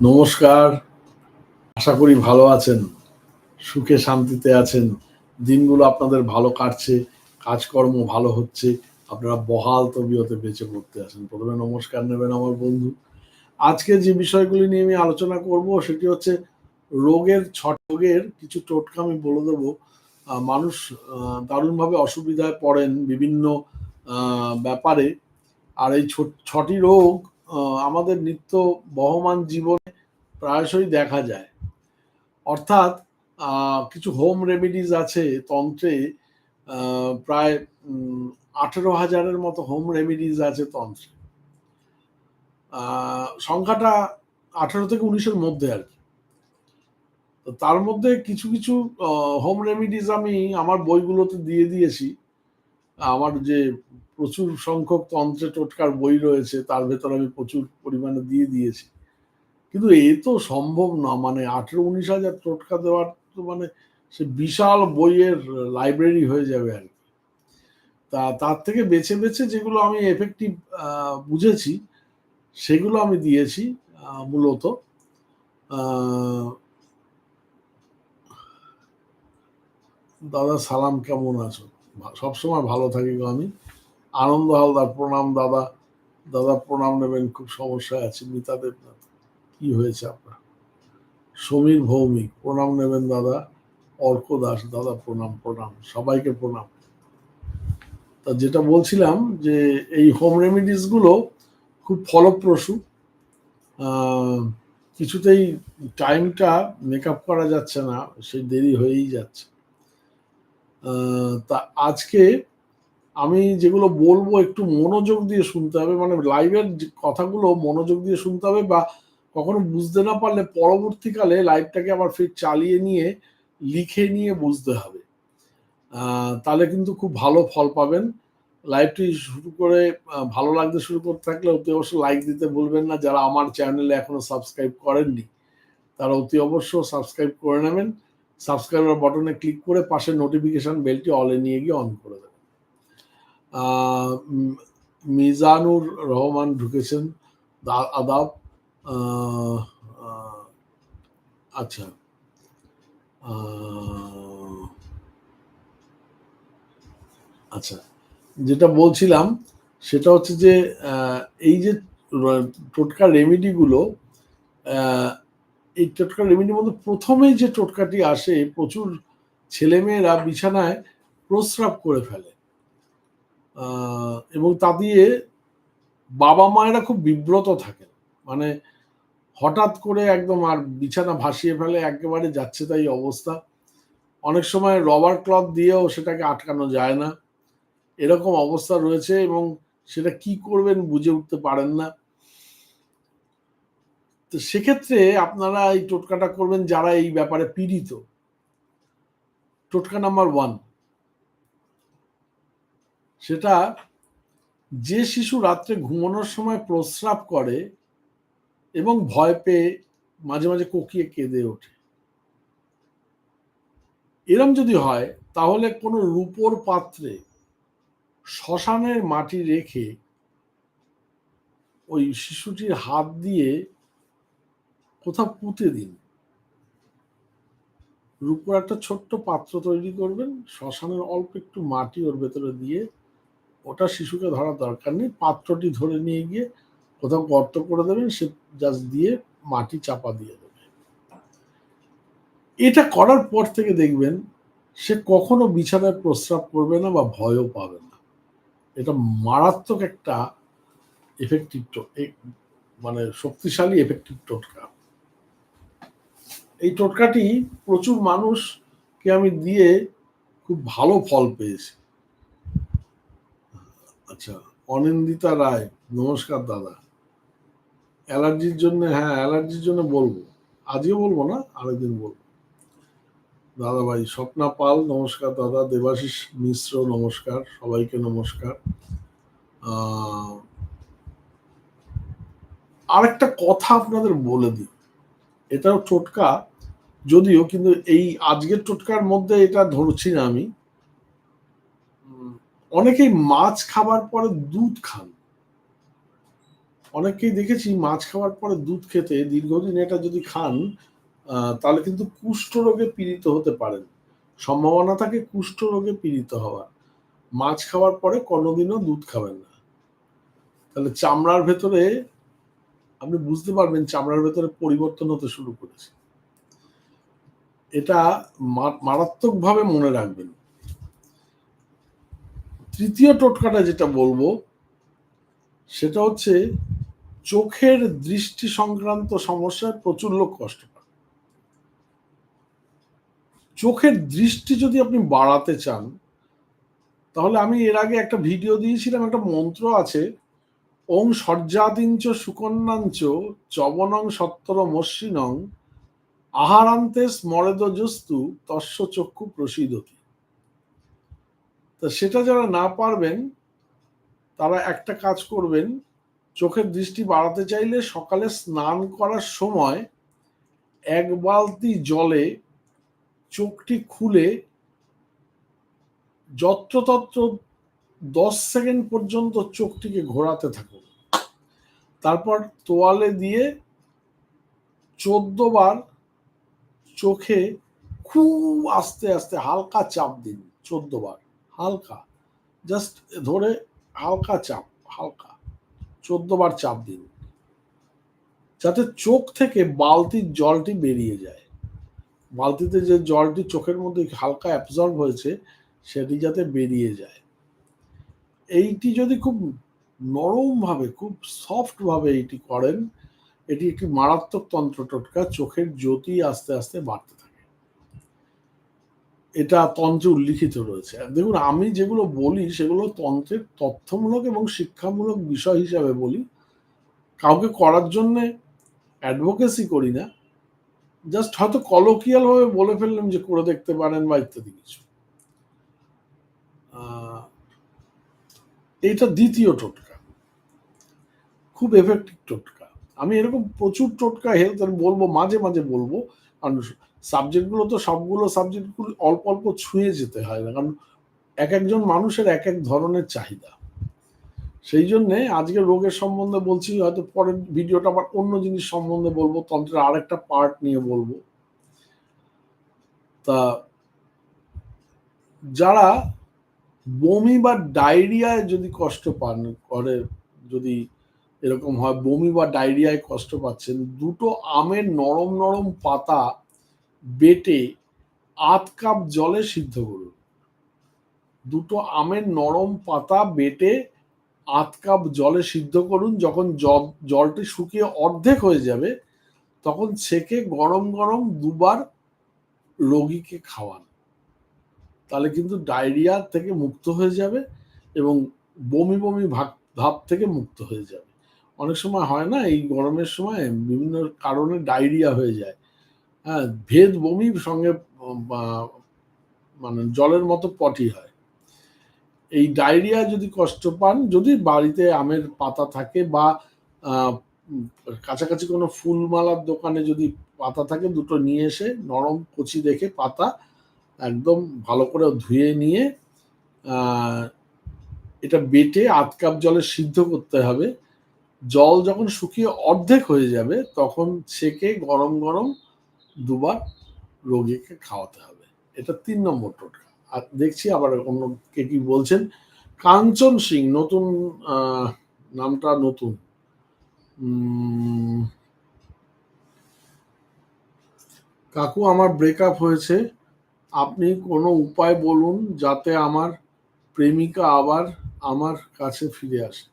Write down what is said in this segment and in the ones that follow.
নমস্কার। আশা করি ভালো আছেন, সুখে শান্তিতে আছেন। দিনগুলো আপনাদের ভালো কাটছে, কাজকর্ম ভালো হচ্ছে, আপনারা বহাল তবিয়তে বেঁচে পড়তে আছেন। প্রথমে নমস্কার নেবেন আমার বন্ধু। আজকে যে বিষয়গুলি নিয়ে আমি আলোচনা করব, সেটি হচ্ছে রোগের ছট, রোগের কিছু টোটকা আমি বলে দেবো। মানুষ দারুণভাবে অসুবিধায় পড়েন বিভিন্ন ব্যাপারে। আর এই ছটি রোগ আমাদের নিত্য বহমান জীবনে প্রায়শই দেখা যায়। অর্থাৎ কিছু হোম রেমেডিজ আছে তন্ত্রে প্রায় আঠেরো হাজারের মতো হোম রেমেডিজ আছে তন্ত্রে। সংখ্যাটা আঠেরো থেকে উনিশের মধ্যে আর কি। তার মধ্যে কিছু কিছু হোম রেমেডিজ আমি আমার বইগুলোতে দিয়ে দিয়েছি। আমার যে প্রচুর সংখ্যক তন্ত্রে টোটকার বই রয়েছে, তার ভেতর আমি প্রচুর পরিমাণে দিয়ে দিয়েছি। কিন্তু এ তো সম্ভব না মানে আঠেরো উনিশ হাজার টোটকা দেওয়ার তো মানে সে বিশাল বইয়ের লাইব্রেরি হয়ে যাবে আর কি। তা, তার থেকে বেছে বেছে যেগুলো আমি এফেক্টিভ বুঝেছি, সেগুলো আমি দিয়েছি মূলত দাদা সালাম কেমন আছো? সবসময় ভালো থাকি গো আমি। আনন্দ হালদার প্রণাম, দাদা। দাদা প্রণাম নেবেন, খুব সমস্যায় আছে, মিতা দেবনাথ। কি হয়েছে আপনার? সমীর ভৌমিক, প্রণাম নেবেন, দাদা। অর্ক দাস, দাদা প্রণাম প্রণাম। সবাইকে প্রণাম। তা যেটা বলছিলাম যে, এই হোম রেমিডিসগুলো খুব ফলপ্রসূ। কিছুতেই টাইমটা মেকআপ করা যাচ্ছে না সেই দেরি হয়েই যাচ্ছে। তা আজকে আমি যেগুলো বলব একটু মনোযোগ দিয়ে শুনতে হবে মানে লাইভের কথাগুলো মনোযোগ দিয়ে শুনতে হবে বা কখনো বুঝতে না পারলে পরবর্তীকালে লাইভটাকে আবার ফির চালিয়ে নিয়ে, লিখে নিয়ে বুঝতে হবে। তাহলে কিন্তু খুব ভালো ফল পাবেন। লাইভটি শুরু করে ভালো লাগতে শুরু করতে থাকলে অতি অবশ্য লাইক দিতে ভুলবেন না। যারা আমার চ্যানেলে এখনও সাবস্ক্রাইব করেননি, তারা অতি অবশ্য সাবস্ক্রাইব করে নেবেন। সাবস্ক্রাইবার বাটনে ক্লিক করে পাশে নোটিফিকেশন বেলটি অলে নিয়ে গিয়ে অন করে দেবেন। মিজানুর রহমান ঢুকেছেন আদাব আচ্ছা আচ্ছা যেটা বলছিলাম সেটা হচ্ছে যে এই যে টোটকা রেমেডিগুলো এই টোটকা রেমিডির মধ্যে প্রথমেই যে টোটকাটি আসে, প্রচুর ছেলেমেয়েরা বিছানায় প্রস্রাব করে ফেলে। এবং তা দিয়ে বাবা মায়েরা খুব বিব্রত থাকেন। মানে হঠাৎ করে একদম আর বিছানা ভাসিয়ে ফেলে, একেবারে যাচ্ছে তাই অবস্থা। অনেক সময় রবার ক্লথ দিয়েও সেটাকে আটকানো যায় না। এরকম অবস্থা রয়েছে এবং সেটা কি করবেন বুঝে উঠতে পারেন না। তো সেক্ষেত্রে আপনারা এই টোটকাটা করবেন যারা এই ব্যাপারে পীড়িত। টোটকা নাম্বার ওয়ান সেটা যে শিশু রাত্রে ঘুমানোর সময় প্রস্রাব করে এবং ভয় পেয়ে মাঝে মাঝে কোকিয়ে কেঁদে ওঠে। এরম যদি হয়, তাহলে কোনো রূপোর পাত্রে শ্মশানের মাটি রেখে ওই শিশুটির হাত দিয়ে কোথাও পুঁতে দিন। রূপোর একটা ছোট্ট পাত্র তৈরি করবেন, শ্মশানের অল্প একটু মাটি ওর ভেতরে দিয়ে ওটা শিশুকে ধরার দরকার নেই, পাত্রটি ধরে নিয়ে গিয়ে কোথাও গর্ত করে দেবেন, সে জাস্ট দিয়ে মাটি চাপা দিয়ে দেবে। এটা করার পর থেকে দেখবেন সে কখনো বিছানায় প্রস্রাব করবে না বা ভয়ও পাবে না। এটা মারাত্মক একটা এফেক্টিভ মানে শক্তিশালী এফেক্টিভ টোটকা। এই টোটকাটি প্রচুর মানুষকে আমি দিয়ে খুব ভালো ফল পেয়েছি। আচ্ছা অনিন্দিতা রায়, নমস্কার দাদা। অ্যালার্জির জন্য হ্যাঁ অ্যালার্জির জন্য বলব। আজকে বলব না, আরেকদিন বলব। দাদা ভাই স্বপ্না পাল, নমস্কার দাদা। দেবাশিস মিশ্র, নমস্কার। সবাইকে নমস্কার। আরেকটা কথা আপনাদের বলে দিই। এটাও টোটকা, যদিও কিন্তু এই আজকের টোটকার মধ্যে এটা ধরছি না আমি। অনেকেই মাছ খাবার পরে দুধ খান। অনেকেই দেখেছি মাছ খাওয়ার পরে দুধ খেতে দীর্ঘদিন এটা যদি খান তাহলে কিন্তু কুষ্ঠ রোগে পীড়িত হতে পারেন। সম্ভাবনা থাকে কুষ্ঠ রোগে পীড়িত হওয়ার। মাছ খাওয়ার পরে কোনোদিনও দুধ খাবেন না। তাহলে চামড়ার ভেতরে, আপনি বুঝতে পারবেন চামড়ার ভেতরে পরিবর্তন হতে শুরু করেছে। এটা মারাত্মকভাবে মনে রাখবেন। তৃতীয় টোটকাটা যেটা বলব, সেটা হচ্ছে চোখের দৃষ্টি সংক্রান্ত সমস্যায় প্রচুর লোক কষ্ট পায়। চোখের দৃষ্টি যদি আপনি বাড়াতে চান, তাহলে আমি এর আগে একটা ভিডিও দিয়েছিলাম, একটা মন্ত্র আছে, ওং সজ্জাতিঞ্চ সুকন্যাঞ্চ চবনং সত্তর মস্যিনং আহারান্তে স্মরেদ জস্তু তস্য চক্ষু প্রসিদতি। তা সেটা যারা না পারবেন, তারা একটা কাজ করবেন, চোখের দৃষ্টি বাড়াতে চাইলে সকালে স্নান করার সময় এক বালতি জলে চোখটি খুলে যত্রতত্র দশ সেকেন্ড পর্যন্ত চোখটিকে ঘোরাতে থাকুন। তারপর তোয়ালে দিয়ে চোদ্দ বার চোখে খুব আস্তে আস্তে হালকা চাপ দিন চোদ্দ বার হালকা জাস্ট ধরে হালকা চাপ, হালকা, চোদ্দ বার চাপ দিন। যাতে চোখ থেকে বালতির জলটি বেরিয়ে যায়। বালতিতে যে জলটি চোখের মধ্যে হালকা অ্যাবজর্ব হয়েছে, সেটি যাতে বেরিয়ে যায়। এইটি যদি খুব নরমভাবে, খুব সফটভাবে এইটি করেন, এটি একটি মারাত্মক তন্ত্র টোটকা, চোখের জ্যোতি আস্তে আস্তে বাড়তে থাকে। এটা তন্ত্রে উল্লিখিত রয়েছে। দেখুন, আমি যেগুলো বলি সেগুলো তন্ত্রের তথ্যমূলক এবং শিক্ষামূলক বিষয় হিসাবে বলি। কাউকে করার জন্যে অ্যাডভোকেসি করি না। জাস্ট হয়তো কলোকিয়ালভাবে বলে ফেললাম যে করে দেখতে পারেন বা ইত্যাদি কিছু। এইটা দ্বিতীয় টোটকা। খুব এফেক্টিভ টোটকা। আমি এরকম প্রচুর টোটকা হেলথ আমি বলব, মাঝে মাঝে বলব কারণ সাবজেক্টগুলো তো সবগুলো সাবজেক্টগুলো অল্প অল্প ছুঁয়ে যেতে হয় না। কারণ এক একজন মানুষের এক এক ধরনের চাহিদা। সেই জন্যে আজকে রোগের সম্বন্ধে বলছি, হয়তো পরের ভিডিওটা আবার অন্য জিনিস সম্বন্ধে বলব, তন্ত্রের আরেকটা পার্ট নিয়ে বলব। তা যারা বমি বা ডায়রিয়ায় যদি কষ্ট পান, করে যদি এরকম হয় বমি বা ডায়রিয়ায় কষ্ট পাচ্ছেন, দুটো আমের নরম নরম পাতা বেটে আধ কাপ জলে সিদ্ধ করুন। দুটো আমের নরম পাতা বেটে আধ কাপ জলে সিদ্ধ করুন। যখন জ- জলটি শুকিয়ে অর্ধেক হয়ে যাবে, তখন ছেঁকে গরম গরম দুবার রোগীকে খাওয়ান। তাহলে কিন্তু ডায়রিয়া থেকে মুক্ত হয়ে যাবে এবং বমি বমি ভাব ভাব থেকে মুক্ত হয়ে যাবে। অনেক সময় হয় না, এই গরমের সময় বিভিন্ন কারণে ডায়রিয়া হয়ে যায়। হ্যাঁ ভেদ বমির সঙ্গে মানে জলের মতো পটি হয়। এই ডায়রিয়া যদি কষ্ট পান, যদি বাড়িতে আমের পাতা থাকে বা কাছাকাছি কোনো ফুলমালার দোকানে যদি পাতা থাকে, দুটো নিয়ে এসে নরম কচি দেখে পাতা একদম ভালো করে ধুয়ে নিয়ে এটা বেটে আধ কাপ জলে সিদ্ধ করতে হবে। জল যখন শুকিয়ে অর্ধেক হয়ে যাবে, তখন ছেঁকে গরম গরম দুবার রোগীকে খাওয়াতে হবে। এটা তিন নম্বর টোটকা। আর দেখছি আবার অন্য কে কি বলছেন, কাঞ্চন সিং, নতুন নামটা নতুন। কাকু, আমার ব্রেকআপ হয়েছে। আপনি কোনো উপায় বলুন যাতে আমার প্রেমিকা আবার আমার কাছে ফিরে আসে।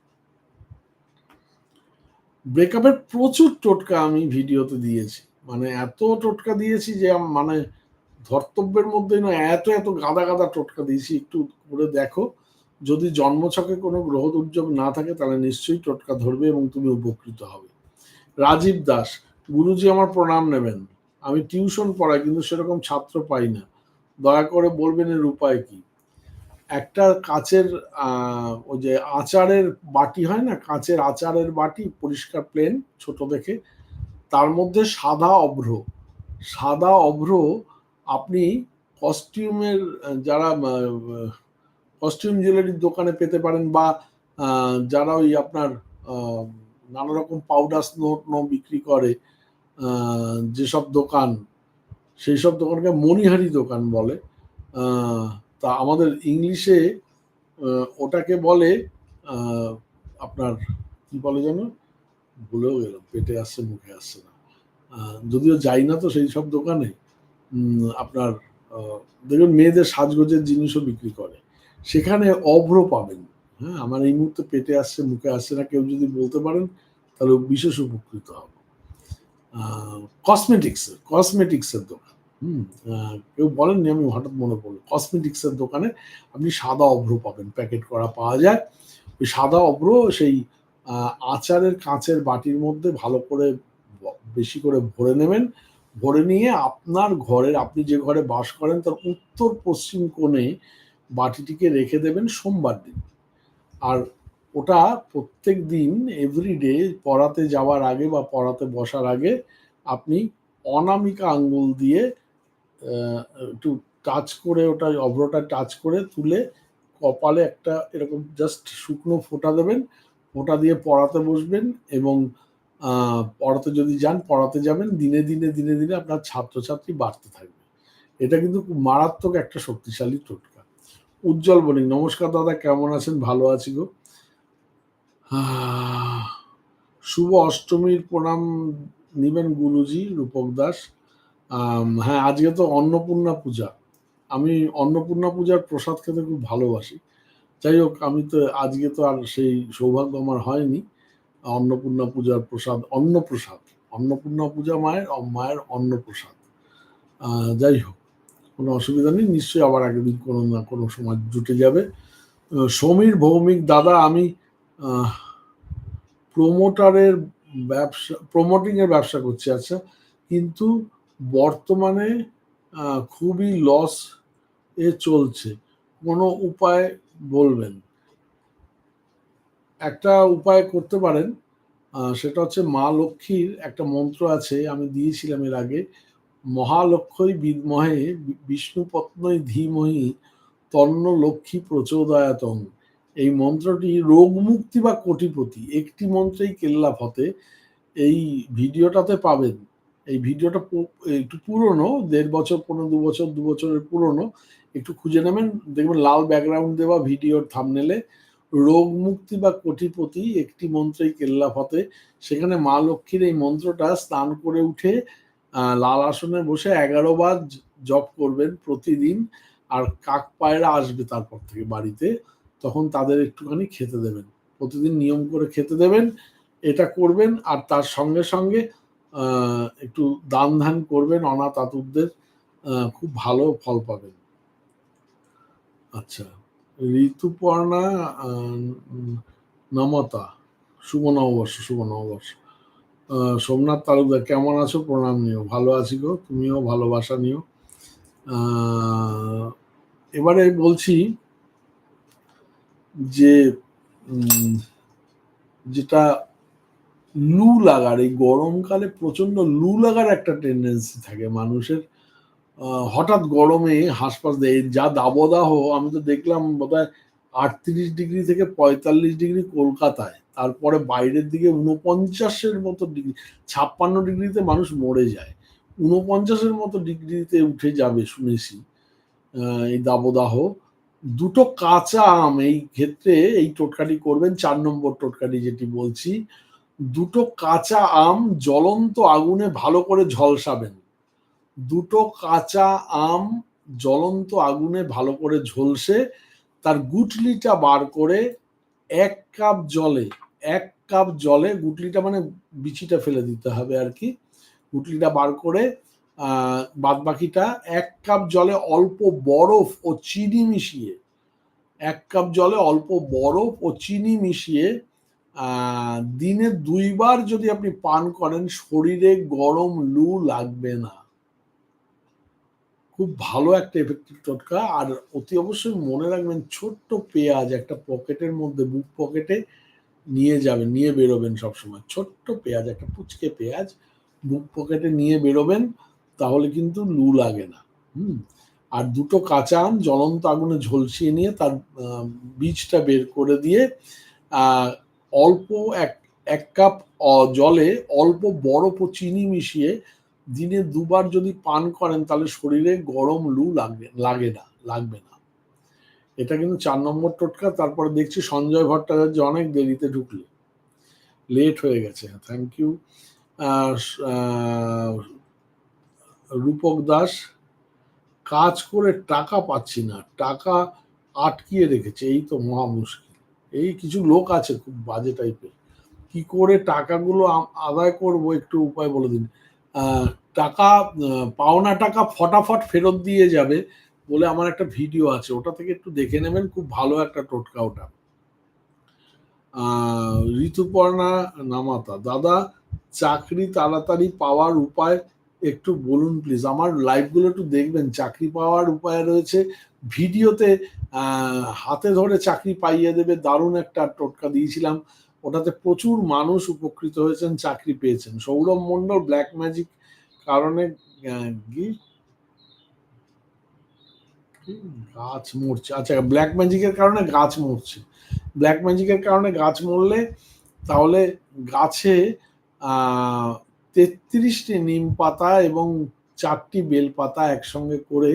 ব্রেকআপের প্রচুর টোটকা আমি ভিডিওতে দিয়েছি। মানে এত টোটকা দিয়েছি যে মানে ধর্তব্যের মধ্যে না এত এত গাদা গাদা টোটকা দিয়েছি। একটু করে দেখো, যদি জন্মছকে কোনো গ্রহ দুর্যোগ না থাকে, তাহলে নিশ্চয়ই টোটকা ধরবে এবং তুমি উপকৃত হবে। রাজীব দাস, গুরুজি আমার প্রণাম নেবেন। আমি টিউশন পড়াই, কিন্তু সেরকম ছাত্র পাই না। দয়া করে বলবেন এর উপায় কি? একটা কাচের ওই যে আচারের বাটি হয় না, কাচের আচারের বাটি, পরিষ্কার প্লেন ছোট দেখে তার মধ্যে সাদা অভ্র। সাদা অভ্র আপনি কস্টিউমের যারা কস্টিউম জুয়েলারির দোকানে পেতে পারেন বা যারা ওই আপনার নানা রকম পাউডার স্নো বিক্রি করে যেসব দোকান সেই সব দোকানকে মণিহারি দোকান বলে। তা আমাদের ইংলিশে ওটাকে বলে আপনার, কি বলে যেন? ভুলেও গেলাম, পেটে আসছে মুখে আসছে না। যদিও যাই না তো সেই সব দোকানে আপনার দেখবেন মেয়েদের সাজগোজের জিনিসও বিক্রি করে। সেখানে অভ্র পাবেন। হ্যাঁ আমার এই মুহূর্তে পেটে আসছে মুখে আসছে না, কেউ যদি বলতে পারেন, তাহলে বিশেষ উপকৃত হব। কসমেটিক্স কসমেটিক্সের দোকান। হুম কেউ বলেননি আমি হঠাৎ মনে পড়ল। কসমেটিক্সের দোকানে আপনি সাদা অভ্র পাবেন। প্যাকেট করা পাওয়া যায়। ওই সাদা অভ্র সেই আচারের কাঁচের বাটির মধ্যে ভালো করে বেশি করে ভরে নেবেন। ভরে নিয়ে আপনার ঘরের, আপনি যে ঘরে বাস করেন, তার উত্তর পশ্চিম কোণে বাটিটিকে রেখে দেবেন সোমবার দিন। আর ওটা প্রত্যেক দিন এভরিডে পড়াতে যাওয়ার আগে বা পড়াতে বসার আগে আপনি অনামিকা আঙ্গুল দিয়ে একটু টাচ করে ওটা, অভ্রটা টাচ করে তুলে কপালে একটা এরকম জাস্ট শুকনো ফোঁটা দেবেন। ফোঁটা দিয়ে পড়াতে বসবেন এবং পড়াতে যদি যান, পড়াতে যাবেন, দিনে দিনে দিনে দিনে আপনার ছাত্রছাত্রী বাড়তে থাকবে। এটা কিন্তু খুব মারাত্মক একটা শক্তিশালী টোটকা। উজ্জ্বল বণিক, নমস্কার দাদা, কেমন আছেন? ভালো আছি গো। শুভ অষ্টমীর প্রণাম নিবেন গুরুজি রূপক দাস। হ্যাঁ আজকে তো অন্নপূর্ণা পূজা। আমি অন্নপূর্ণা পূজার প্রসাদ খেতে খুব ভালোবাসি। যাই হোক, আমি তো আজকে তো আর সেই সৌভাগ্য আমার হয়নি। অন্নপূর্ণা পূজার প্রসাদ, অন্নপ্রসাদ, অন্নপূর্ণা পূজা মায়ের মায়ের অন্নপ্রসাদ। যাই হোক, কোনো অসুবিধা নেই, নিশ্চয়ই আবার একদিন কোনো না কোনো সময় জুটে যাবে। সমীর ভৌমিক দাদা, আমি প্রোমোটারের ব্যবসা প্রোমোটিং এর ব্যবসা করছি আচ্ছা। কিন্তু বর্তমানে খুবই লস এ চলছে। কোনো উপায় বলবেন। একটা উপায় করতে পারেন। সেটা হচ্ছে মা লক্ষ্মীর একটা মন্ত্র আছে, আমি দিয়েছিলাম এর আগে মহালক্ষ্মী বিদ্মহে বিষ্ণুপত্নই ধীমহি তন্ন লক্ষ্মী প্রচোদয়াতং। এই মন্ত্রটি রোগ মুক্তি বা কোটিপতি, একটি মন্ত্রেই কেল্লা ফতে। এই ভিডিওটাতে পাবেন। এই ভিডিওটা একটু পুরনো, দেড় বছর, পনেরো, দু বছর, দু বছরের পুরনো। একটু খুঁজে নেবেন। দেখবেন লাল ব্যাকগ্রাউন্ড দেওয়া ভিডিওর থামনেলে রোগ মুক্তি বা কোটিপতি একটি মন্ত্রেই কেল্লা ফতে। সেখানে মা লক্ষ্মীর এই মন্ত্রটা স্নান করে উঠে লাল আসনে বসে এগারো বার জপ করবেন প্রতিদিন। আর কাক পায়রা আসবে তারপর থেকে বাড়িতে, তখন তাদের একটুখানি খেতে দেবেন। প্রতিদিন নিয়ম করে খেতে দেবেন, এটা করবেন আর তার সঙ্গে সঙ্গে একটু দান ধ্যান করবেন অনাথ আতুরদের খুব ভালো ফল পাবেন। আচ্ছা ঋতুপর্ণা নমতা শুভ নববর্ষ শুভ নববর্ষ। সোমনাথ তালুকদার, কেমন আছো? প্রণাম নিও। ভালো আছি গো, তুমিও ভালোবাসা নিও। এবারে বলছি যে যেটা লু লাগার, এই গরমকালে প্রচণ্ড লু লাগার একটা টেন্ডেন্সি থাকে মানুষের। হঠাৎ গরমে হাসপাস দেয়। যা দাবদাহ, আমি তো দেখলাম বোধহয় আটত্রিশ ডিগ্রি থেকে পঁয়তাল্লিশ ডিগ্রি কলকাতায়। তারপরে বাইরের দিকে উনপঞ্চাশের মতো ডিগ্রি, ছাপ্পান্ন ডিগ্রিতে মানুষ মরে যায়। উনপঞ্চাশের মতো ডিগ্রিতে উঠে যাবে শুনেছি এই দাবদাহ। দুটো কাঁচা আম এই ক্ষেত্রে এই টোটকাটি করবেন, চার নম্বর টোটকাটি যেটি বলছি, দুটো কাঁচা আম জ্বলন্ত আগুনে ভালো করে ঝলসাবেন। দুটো কাঁচা আম জ্বলন্ত আগুনে ভালো করে ঝলসে, তার গুটলিটা বার করে এক কাপ জলে, এক কাপ জলে গুটলিটা মানে বিচিটা ফেলে দিতে হবে আর কি। গুটলিটা বার করে বাদ বাকিটা এক কাপ জলে অল্প বরফ ও চিনি মিশিয়ে, এক কাপ জলে অল্প বরফ ও চিনি মিশিয়ে দিনে দুইবার যদি আপনি পান করেন, শরীরে গরম লু লাগবে না। খুব ভালো একটা এফেক্টিভ টোটকা। আর অতি অবশ্যই মনে রাখবেন, ছোট্ট পেঁয়াজ একটা পকেটের মধ্যে, বুক পকেটে নিয়ে যাবেন, নিয়ে বেরোবেন সবসময়। ছোট্ট পেঁয়াজ, একটা পুচকে পেঁয়াজ বুক পকেটে নিয়ে বেরোবেন, তাহলে কিন্তু লু লাগে না। হুম? আর দুটো কাঁচা আম জ্বলন্ত আগুনে ঝলসিয়ে নিয়ে তার বীজটা বের করে দিয়ে অল্প এক এক কাপ জলে অল্প বরফ ও চিনি মিশিয়ে দিনে দুবার যদি পান করেন, তাহলে শরীরে গরম লু লাগবে, লাগে না, লাগবে না। এটা কিন্তু চার নম্বর টোটকা, তারপরে দেখছি সঞ্জয় ভট্টাচার্য অনেক দেরিতে ঢুকলে। লেট হয়ে গেছে থ্যাংক ইউ রূপক দাস, কাজ করে টাকা পাচ্ছি না, টাকা আটকিয়ে রেখেছে, এই তো মহা মুশকিল। এই কিছু লোক আছে খুব বাজে টাইপের কি করে টাকাগুলো আদায় করব, একটু উপায় বলে দিন। টাকা পাওনা টাকা ফটাফট ফেরত দিয়ে যাবে বলে আমার একটা ভিডিও আছে। ওটা থেকে একটু দেখে নেবেন, খুব ভালো একটা টোটকা ওটা। ঋতুপর্ণা নামাতা, দাদা, চাকরি তাড়াতাড়ি পাওয়ার উপায় একটু বলুন প্লিজ আমার লাইভগুলো একটু দেখবেন। চাকরি পাওয়ার উপায় রয়েছে। ভিডিওতে হাতে ধরে চাকরি পাইয়ে দেবে। দারুণ একটা টোটকা দিয়েছিলাম। ওটাতে প্রচুর মানুষ উপকৃত হয়েছেন চাকরি পেয়েছেন। সৌরভ মন্ডল ব্ল্যাক ম্যাজিক কারণে আহ, কি? কি? গাছ মরছে। আচ্ছা ব্ল্যাক ম্যাজিকের কারণে গাছ মরছে। ব্ল্যাক ম্যাজিকের কারণে গাছ মরলে তাহলে গাছে তেত্রিশটি নিম পাতা এবং চারটি বেল পাতা একসঙ্গে করে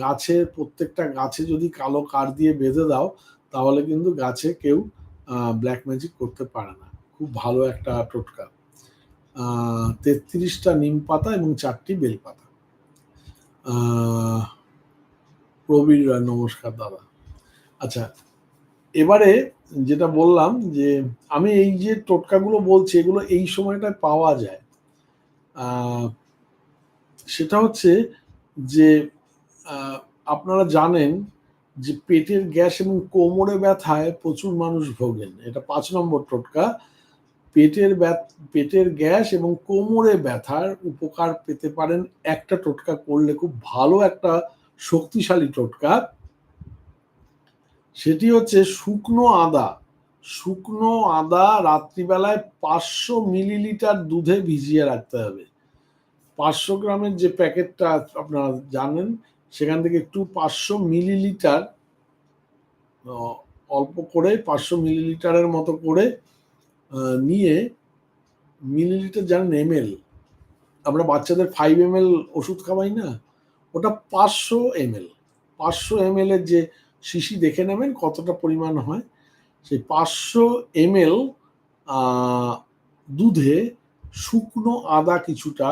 গাছের প্রত্যেকটা গাছে যদি কালো কার দিয়ে বেঁধে দাও তাহলে কিন্তু গাছে কেউ ব্ল্যাক ম্যাজিক করতে পারে না। খুব ভালো একটা টোটকা। তেত্রিশটা নিম পাতা এবং চারটি বেল পাতা। প্রবীর রায়, নমস্কার দাদা। আচ্ছা এবারে যেটা বললাম যে, আমি এই যে টোটকাগুলো বলছি, এগুলো এই সময়টায় পাওয়া যায়। সেটা হচ্ছে যে আপনারা জানেন যে পেটের গ্যাস এবং কোমরে ব্যথায় প্রচুর মানুষ ভোগেন। এটা পাঁচ নম্বর টোটকা। পেটের পেটের গ্যাস এবং কোমরে ব্যথার উপকার পেতে পারেন একটা টোটকা করলে খুব ভালো একটা শক্তিশালী টোটকা। সেটি হচ্ছে শুকনো আদা। শুকনো আদা রাত্রিবেলায় পাঁচশো মিলিলিটার দুধে ভিজিয়ে রাখতে হবে। পাঁচশো গ্রামের যে প্যাকেটটা আপনারা জানেন সেখান থেকে একটু পাঁচশো মিলিলিটার অল্প করে পাঁচশো মিলিলিটারের মতো করে নিয়ে মিলিলিটার জানেন এমএল আমরা বাচ্চাদের ফাইভ এম এল ওষুধ খাওয়াই না, ওটা পাঁচশো এমএল পাঁচশো এমএল এর যে শিশি দেখে নেবেন কতটা পরিমাণ হয়, সেই পাঁচশো এমএল দুধে শুকনো আদা কিছুটা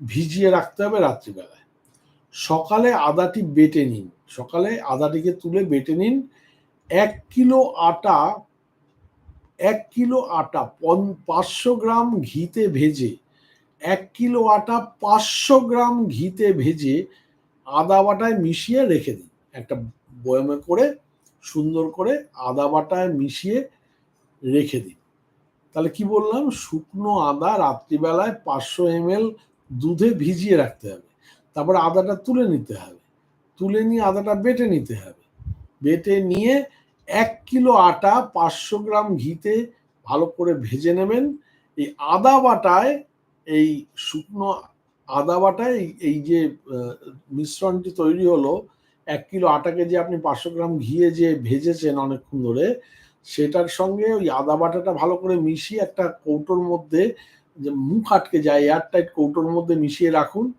ভিজিয়ে রাখতে হবে রাত্রিবেলায়। সকালে আদাটি বেটে নিন। সকালে আদাটিকে তুলে বেটে নিন। এক কিলো আটা, এক কিলো আটা পাঁচশো গ্রাম ঘিতে ভেজে, এক কিলো আটা পাঁচশো গ্রাম ঘিতে ভেজে আদা বাটায় মিশিয়ে রেখে দিন। একটা বয়ামে করে, সুন্দর করে আদা বাটায় মিশিয়ে রেখে দিন। তাহলে কি বললাম? শুকনো আদা রাত্রিবেলায় পাঁচশো এম দুধে ভিজিয়ে রাখতে হবে। তারপরে আদাটা তুলে নিতে হবে। তুলে নিয়ে আদাটা বেটে নিতে হবে। বেটে নিয়ে এক কিলো আটা পাঁচশো গ্রাম ঘিতে ভালো করে ভেজে নেবেন। এই আদা বাটায়, এই শুকনো আদা বাটায়, এই- যে মিশ্রণটি তৈরি হলো, এক কিলো আটাকে যে আপনি পাঁচশো গ্রাম ঘিয়ে যে ভেজেছেন অনেকক্ষণ ধরে, সেটার সঙ্গে ওই আদা বাটাটা ভালো করে মিশিয়ে একটা কৌটোর মধ্যে, যে মুখ আটকে যায়, এয়ারটাইট কৌটোর মধ্যে মিশিয়ে রাখুন।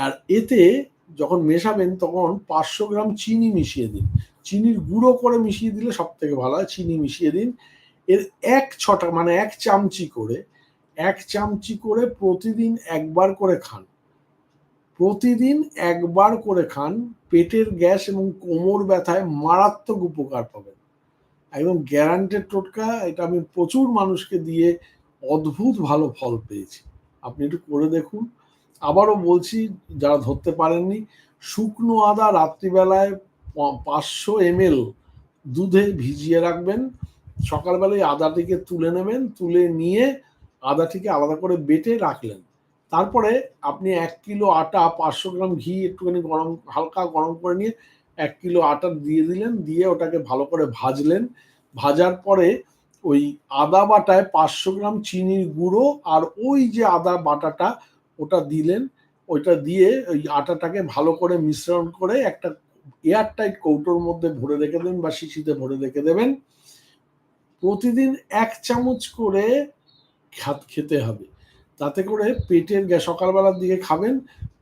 আর এতে যখন মেশাবেন তখন পাঁচশো গ্রাম চিনি মিশিয়ে দিন। চিনির গুঁড়ো করে মিশিয়ে দিলে সব থেকে ভালো হয়, চিনি মিশিয়ে দিন। এর এক ছটা মানে এক চামচি করে, এক চামচি করে প্রতিদিন একবার করে খান। প্রতিদিন একবার করে খান, পেটের গ্যাস এবং কোমর ব্যথায় মারাত্মক উপকার পাবেন। একদম গ্যারান্টেড টোটকা, এটা আমি প্রচুর মানুষকে দিয়ে অদ্ভুত ভালো ফল পেয়েছি। আপনি একটু করে দেখুন। আবারও বলছি, যারা ধরতে পারেননি, শুকনো আদা রাত্রিবেলায় পাঁচশো এমএল দুধে ভিজিয়ে রাখবেন। সকালবেলায় আদাটিকে তুলে নেবেন, তুলে নিয়ে আদাটিকে আলাদা করে বেটে রাখলেন। তারপরে আপনি এক কিলো আটা, পাঁচশো গ্রাম ঘি একটুখানি গরম, হালকা গরম করে নিয়ে এক কিলো আটা দিয়ে দিলেন, দিয়ে ওটাকে ভালো করে ভাজলেন। ভাজার পরে ওই আদা বাটায় পাঁচশো গ্রাম চিনির গুঁড়ো আর ওই যে আদা বাটাটা ওটা দিলেন, ওইটা দিয়ে ওই আটাটাকে ভালো করে মিশ্রণ করে একটা এয়ারটাইট কৌটোর মধ্যে ভরে রেখে দেবেন বা শিশিতে ভরে রেখে দেবেন। প্রতিদিন এক চামচ করে খাত খেতে হবে। তাতে করে পেটের গ্যাস সকালবেলার দিকে খাবেন,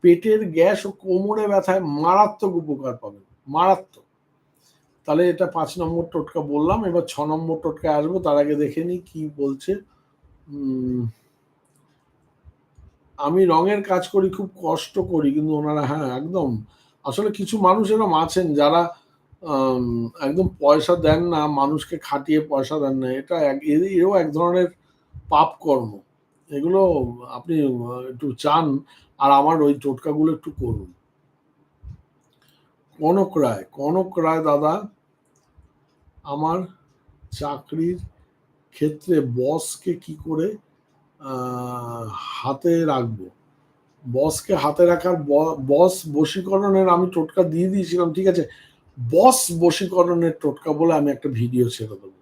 পেটের গ্যাস ও কোমরে ব্যথায় মারাত্মক উপকার পাবেন, মারাত্মক। তাহলে এটা পাঁচ নম্বর টোটকা বললাম, এবার ছ নম্বর টোটকায় আসব, তার আগে দেখে নিই কি বলছে। আমি রঙের কাজ করি, খুব কষ্ট করি, কিন্তু ওনারা হ্যাঁ একদম। আসলে কিছু মানুষ এরকম আছেন যারা একদম পয়সা দেন না, মানুষকে খাটিয়ে পয়সা দেন না। এটা এও এক ধরনের পাপ কর্ম এগুলো আপনি একটু চান আর আমার ওই টোটকাগুলো একটু করুন। কনক রায় কনক রায় দাদা, আমার চাকরির ক্ষেত্রে বসকে কি করে হাতে রাখব। বসকে হাতে রাখার বস বশীকরণের আমি টোটকা দিয়ে দিয়েছিলাম, ঠিক আছে? বস বশীকরণের টোটকা বলে আমি একটা ভিডিও ছেড়ে দেবো।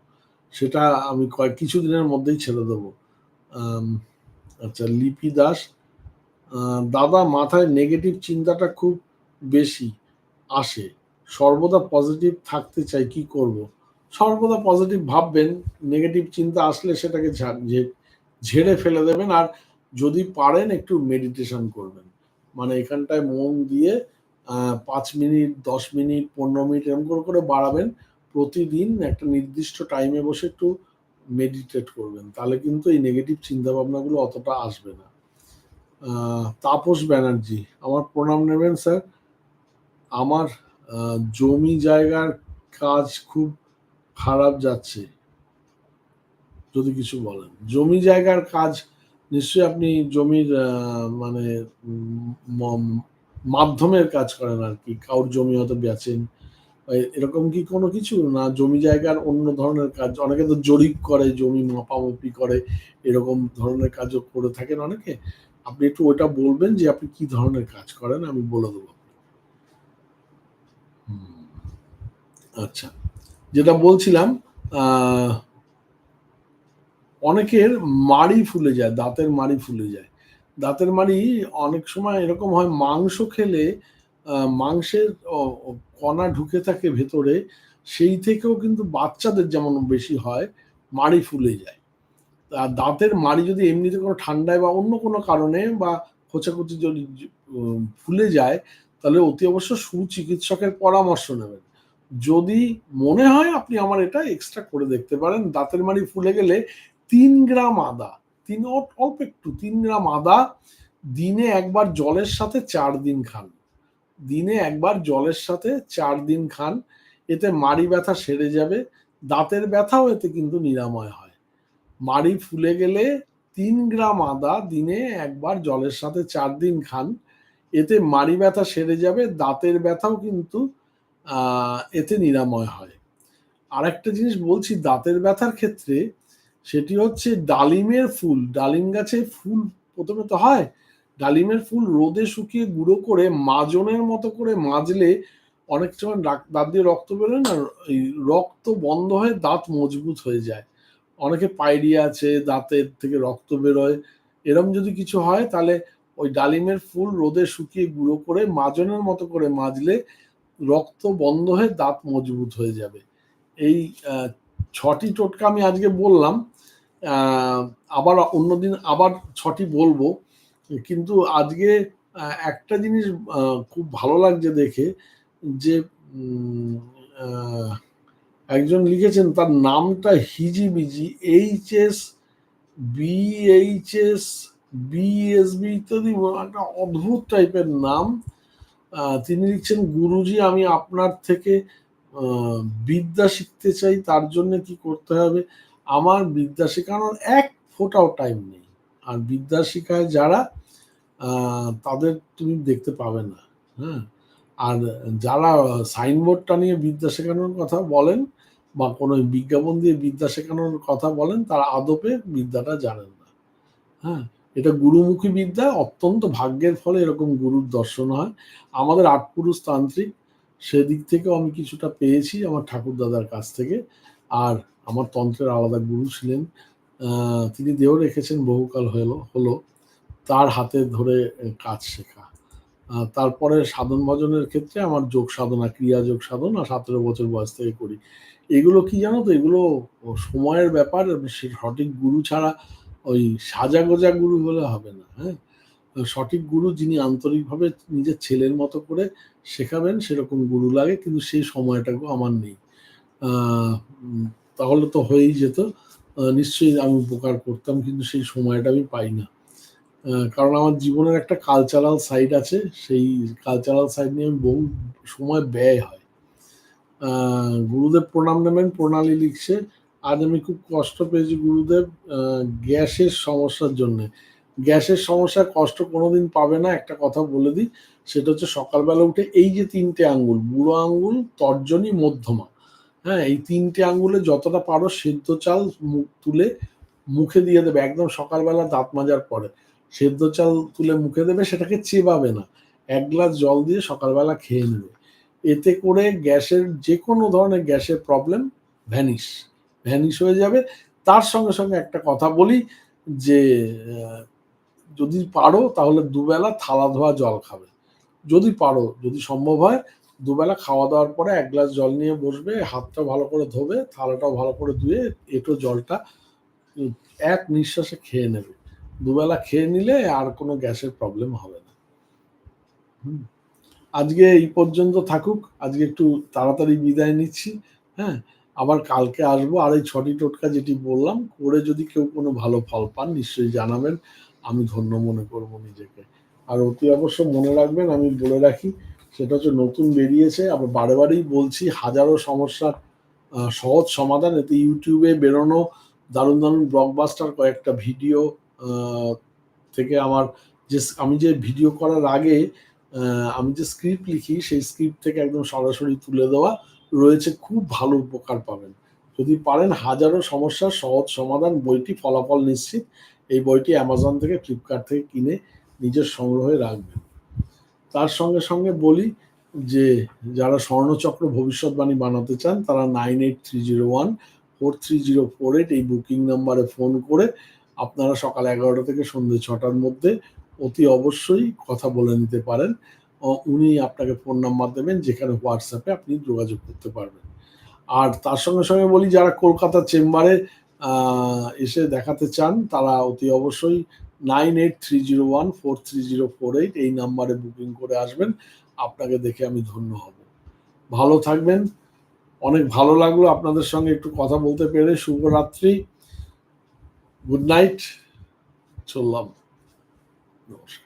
সেটা আমি কয়েক, কিছুদিনের মধ্যেই ছেড়ে দেবো। আচ্ছা লিপি দাস দাদা মাথায় নেগেটিভ চিন্তাটা খুব বেশি আসে। সর্বদা পজিটিভ থাকতে চাই, কি করব? সর্বদা পজিটিভ ভাববেন নেগেটিভ চিন্তা আসলে সেটাকে ঝেড়ে ফেলে দেবেন আর যদি পারেন একটু মেডিটেশন করবেন। মানে এখানটায় মন দিয়ে পাঁচ মিনিট, দশ মিনিট, পনেরো মিনিট এরকম করে করে বাড়াবেন। প্রতিদিন একটা নির্দিষ্ট টাইমে বসে একটু মেডিটেট করবেন। তাহলে কিন্তু এই নেগেটিভ চিন্তা ভাবনাগুলো অতটা আসবে না। তাপস ব্যানার্জি, আমার প্রণাম নেবেন, স্যার। আমার জমি জায়গার কাজ খুব খারাপ যাচ্ছে। যদি কিছু বলেন। জমি জায়গার কাজ নিশ্চয়ই আপনি জমির মানে মাধ্যমের কাজ করেন আর কি। কাউর জমি হয়তো বেচেন। এরকম কি কোনো কিছু? না জমি জায়গার অন্য ধরনের কাজ? অনেকে তো জরিপ করে জমি মাপামাপি করে এরকম ধরনের কাজও করে থাকেন অনেকে। আপনি একটু ওটা বলবেন যে আপনি কি ধরনের কাজ করেন আমি বলে দেবো আচ্ছা। যেটা বলছিলাম আহ, অনেকের মাড়ি ফুলে যায়, দাঁতের মাড়ি ফুলে যায়। দাঁতের মাড়ি অনেক সময় এরকম হয়, মাংস খেলে মাংসের কণা ঢুকে থাকে ভেতরে, সেই থেকেও কিন্তু বাচ্চাদের যেমন বেশি হয়, মাড়ি ফুলে যায়। আর দাঁতের মাড়ি যদি এমনিতে কোনো ঠান্ডায় বা অন্য কোনো কারণে বা খোঁচাখুচি যদি ফুলে যায়, তাহলে অতি অবশ্য সুচিকিৎসকের পরামর্শ নেবেন। যদি মনে হয় আপনি আমার এটা এক্সট্রা করে দেখতে পারেন, দাঁতের মাড়ি ফুলে গেলে তিন গ্রাম আদা, তিন অল্প একটু, তিন গ্রাম আদা, দিনে একবার জলের সাথে চার দিন খান। দিনে একবার জলের সাথে চার দিন খান, এতে মাড়ি ব্যথা সেরে যাবে, দাঁতের ব্যথাও এতে কিন্তু নিরাময় হয়। মাড়ি ফুলে গেলে তিন গ্রাম আদা দিনে একবার জলের সাথে চার দিন খান, এতে মাড়ি ব্যথা সেরে যাবে, দাঁতের ব্যথাও কিন্তু এতে নিরাময় হয়। আরেকটা জিনিস বলছি, দাঁতের ব্যথার ক্ষেত্রে সেটি হচ্ছে ডালিমের ফুল। ডালিম গাছে ফুল প্রথমে তো হয়। ডালিমের ফুল রোদে শুকিয়ে গুঁড়ো করে মাজনের মতো করে মাজলে অনেক সময় দাঁত দিয়ে রক্ত বেরোয় না, এই রক্ত বন্ধ হয়ে দাঁত মজবুত হয়ে যায়। অনেকে পাইরিয়া আছে দাঁতের থেকে রক্ত বেরোয়। এরম যদি কিছু হয়, তাহলে ওই ডালিমের ফুল রোদে শুকিয়ে গুঁড়ো করে মাজনের মতো করে মাজলে রক্ত বন্ধ হয়ে দাঁত মজবুত হয়ে যাবে। এই ছটি টোটকা আমি আজকে বললাম আবার অন্যদিন আবার ছটি বলব। কিন্তু আজকে একটা জিনিস খুব ভালো লাগছে দেখে যে একজন লিখেছেন তার নামটা হিজিবিজি, এইচ এস বিএইচএস বিএসবি ইত্যাদি, একটা অদ্ভুত টাইপের নাম। তিনি লিখছেন, গুরুজি, আমি আপনার থেকে বিদ্যা শিখতে চাই, তার জন্য কি করতে হবে? আমার বিদ্যা শেখানোর এক ফোটাও টাইম নেই। আর বিদ্যা শিখায় যারা তাদের তুমি দেখতে পাবে না হ্যাঁ? আর যারা সাইনবোর্ডটা নিয়ে বিদ্যা শেখানোর কথা বলেন বা কোনো বিজ্ঞাপন দিয়ে বিদ্যা শেখানোর কথা বলেন, তারা আদপে বিদ্যাটা জানেন না হ্যাঁ? এটা গুরুমুখী বিদ্যা, অত্যন্ত ভাগ্যের ফলে এরকম গুরুর দর্শন হয়। আমাদের আটপুরুষ তান্ত্রিক সেদিক থেকেও আমি কিছুটা পেয়েছি আমার ঠাকুর দাদার কাছ থেকে। আর আমার তন্ত্রের আলাদা গুরু ছিলেন তিনি দেহ রেখেছেন, বহুকাল হলো হলো। তার হাতে ধরে কাজ শেখা। তারপরে সাধন ভজনের ক্ষেত্রে আমার যোগ সাধনা, ক্রিয়া যোগ সাধনা সতেরো বছর বয়স থেকে করি। এগুলো কি জানো তো? এগুলো সময়ের ব্যাপার সঠিক গুরু ছাড়া ওই সাজা গোজা গুরু হলে হবে না হ্যাঁ? সঠিক গুরু যিনি আন্তরিকভাবে নিজের ছেলের মতো করে শেখাবেন, সেরকম গুরু লাগে, কিন্তু সেই সময়টাকেও আমার নেই। তাহলে তো হয়েই যেত। নিশ্চয়ই আমি উপকার করতাম, কিন্তু সেই সময়টা আমি পাই না। কারণ আমার জীবনের একটা কালচারাল সাইড আছে, সেই কালচারাল সাইড নিয়ে আমি বহু সময় ব্যয় হয়। গুরুদেব প্রণাম নেবেন, প্রণালী লিখছে, আজ আমি খুব কষ্ট পেয়েছি গুরুদেব গ্যাসের সমস্যার জন্য। গ্যাসের সমস্যায় কষ্ট কোনোদিন পাবে না, একটা কথা বলে দিই, সেটা হচ্ছে সকালবেলা উঠে এই যে তিনটে আঙ্গুল, বুড়ো আঙ্গুল, তর্জনী, মধ্যমা হ্যাঁ এই তিনটে আঙ্গুলে যতটা পারো সেদ্ধ চাল মুখ তুলে মুখে দিয়ে দেবে, একদম সকালবেলা দাঁত মাজার পরে। সেদ্ধ চাল তুলে মুখে দেবে, সেটাকে চেবাবে না। এক গ্লাস জল দিয়ে সকালবেলা খেয়ে নেবে। এতে করে গ্যাসের যে কোনো ধরনের গ্যাসের প্রবলেম ভ্যানিশ ভ্যানিশ হয়ে যাবে। তার সঙ্গে সঙ্গে একটা কথা বলি যে যদি পারো তাহলে দুবেলা থালা ধোয়া জল খাবে। যদি পারো, যদি সম্ভব হয়, দুবেলা খাওয়া দাওয়ার পরে এক গ্লাস জল নিয়ে বসবে, হাতটা ভালো করে ধোবে, থালাটাও ভালো করে ধুয়ে এটো জলটা এক নিঃশ্বাসে খেয়ে নেবে। দুবেলা খেয়ে নিলে আর কোনো গ্যাসের প্রবলেম হবে না। আজকে এই পর্যন্ত থাকুক। আজকে একটু তাড়াতাড়ি বিদায় নিচ্ছি হ্যাঁ? আবার কালকে আসব। আর এই ছটি টোটকা যেটি বললাম, করে যদি কেউ কোনো ভালো ফল পান, নিশ্চয়ই জানাবেন। আমি ধন্য মনে করব নিজেকে। আর অতি অবশ্য মনে রাখবেন, আমি বলে রাখি, সেটা হচ্ছে নতুন বেরিয়েছে, আবার বারে বারেই বলছি, হাজারো সমস্যার সহজ সমাধান, এতে ইউটিউবে বেরোনো, দারুণ দারুণ ব্লকবাস্টার, কয়েকটা ভিডিও থেকে আমার যে আমি যে ভিডিও করার আগে আমি যে স্ক্রিপ্ট লিখি, সেই স্ক্রিপ্ট থেকে একদম সরাসরি তুলে দেওয়া, রয়েছে, খুব ভালো উপকার পাবেন। যদি পারেন হাজারো সমস্যার সহজ সমাধান, বইটি ফলাফল নিশ্চিত এই বইটি অ্যামাজন থেকে ফ্লিপকার্ট থেকে কিনে নিজের সংগ্রহে রাখবেন। তার সঙ্গে সঙ্গে বলি যে, যারা স্বর্ণচক্র ভবিষ্যৎবাণী বানাতে চান, তারা nine eight three zero one four three zero four eight এই বুকিং নাম্বারে ফোন করে আপনারা সকাল এগারোটা থেকে সন্ধ্যে ছটার মধ্যে অতি অবশ্যই কথা বলে নিতে পারেন। উনি আপনাকে ফোন নাম্বার দেবেন, যেখানে হোয়াটসঅ্যাপে আপনি যোগাযোগ করতে পারবেন। আর তার সঙ্গে সঙ্গে বলি, যারা কলকাতা চেম্বারে এসে দেখাতে চান, তারা অতি অবশ্যই nine eight three zero one four three zero four eight এই নাম্বারে বুকিং করে আসবেন, আপনাকে দেখে আমি ধন্য হব। ভালো থাকবেন, অনেক ভালো লাগল আপনাদের সঙ্গে একটু কথা বলতে পেরে, শুভরাত্রি, গুড নাইট, চললাম, নমস্কার।